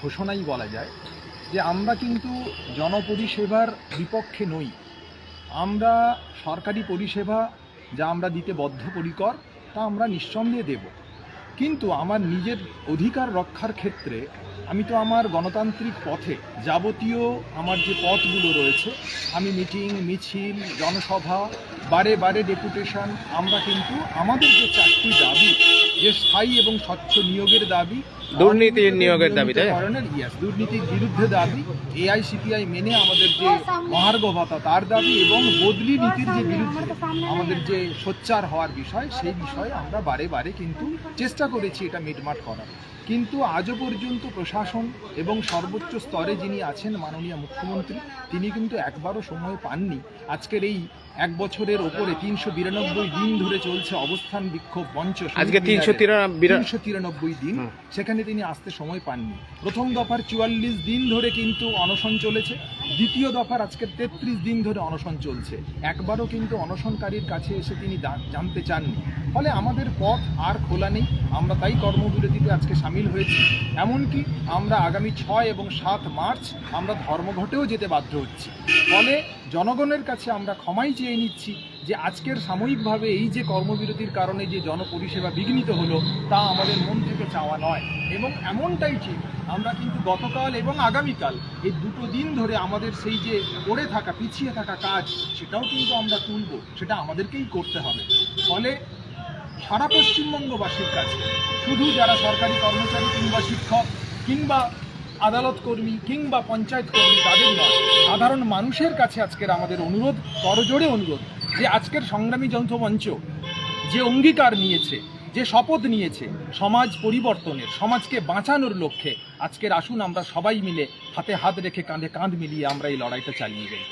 ঘোষণাই বলা যায় যে আমরা কিন্তু জনপরিষেবার বিপক্ষে নই। আমরা সরকারি পরিষেবা যা আমরা দিতে বদ্ধপরিকর, তা আমরা নিঃসন্দেহে দেব। কিন্তু আমার নিজের অধিকার রক্ষার ক্ষেত্রে আমি তো আমার গণতান্ত্রিক পথে যাবতীয় আমার যে পথগুলো রয়েছে আমি মিটিং মিছিল জনসভা বারে বারে ডেপুটেশন আমরা কিন্তু আমাদের যে চারটি দাবি যে স্থায়ী এবং স্বচ্ছ নিয়োগের দাবি দুর্নীতির নিয়োগের দাবি, তাই? ধরনের ইয়েস দুর্নীতির বিরুদ্ধে দাবি এআইসিপিআই মেনে আমাদের যে মহার্ঘ ভাতা তার দাবি এবং বদলি নীতির যে বিরুদ্ধে আমাদের যে সোচ্চার হওয়ার বিষয় সেই বিষয়ে আমরা বারে বারে কিন্তু চেষ্টা করেছি এটা মিটমাট করার কিন্তু আজও পর্যন্ত প্রশাসন এবং সর্বোচ্চ স্তরে যিনি আছেন মাননীয় মুখ্যমন্ত্রী তিনি কিন্তু একবারও সময় পাননি। আজকের এই এক বছরের ওপরে তিনশো বিরানব্বই দিন ধরে চলছে অবস্থান বিক্ষোভ মঞ্চ আজকে তিনশো তিরানব্বই তিনশো তিরানব্বই দিন সেখানে তিনি আসতে সময় পাননি। প্রথম দফার চুয়াল্লিশ দিন ধরে কিন্তু অনশন চলেছে। দ্বিতীয় দফার আজকে তেত্রিশ দিন ধরে অনশন চলছে। একবারও কিন্তু অনশনকারীর কাছে এসে তিনি জানতে চাননি। ফলে আমাদের পথ আর খোলা নেই। আমরা তাই কর্মবিরতিতে আজকে সামিল হয়েছি। এমনকি আমরা আগামী ছয় এবং সাত মার্চ আমরা ধর্মঘটেও যেতে বাধ্য হচ্ছি। ফলে জনগণের কাছে আমরা ক্ষমাই চেয়ে নিচ্ছি যে আজকের সাময়িকভাবে এই যে কর্মবিরতির কারণে যে জনপরিষেবা বিঘ্নিত হলো, তা আমাদের মন থেকে চাওয়া নয়। এবং এমনটাই ঠিক আমরা কিন্তু গতকাল এবং আগামীকাল এই দুটো দিন ধরে আমাদের সেই যে পড়ে থাকা, পিছিয়ে থাকা কাজ, সেটাও কিন্তু আমরা তুলব, সেটা আমাদেরকেই করতে হবে। ফলে সারা পশ্চিমবঙ্গবাসীর কাছে, শুধু যারা সরকারি কর্মচারী কিংবা শিক্ষক কিংবা আদালত কর্মী কিংবা পঞ্চায়েত কর্মী তাদের নয়। সাধারণ মানুষের কাছে আজকের আমাদের অনুরোধ, করজোড়ে অনুরোধ যে আজকের সংগ্রামী যন্ত্রমঞ্চ মঞ্চ যে অঙ্গীকার নিয়েছে, যে শপথ নিয়েছে সমাজ পরিবর্তনের, সমাজকে বাঁচানোর লক্ষ্যে, আজকের আসুন আমরা সবাই মিলে হাতে হাত রেখে কাঁধে কাঁধ মিলিয়ে আমরা এই লড়াইটা চালিয়ে যাই।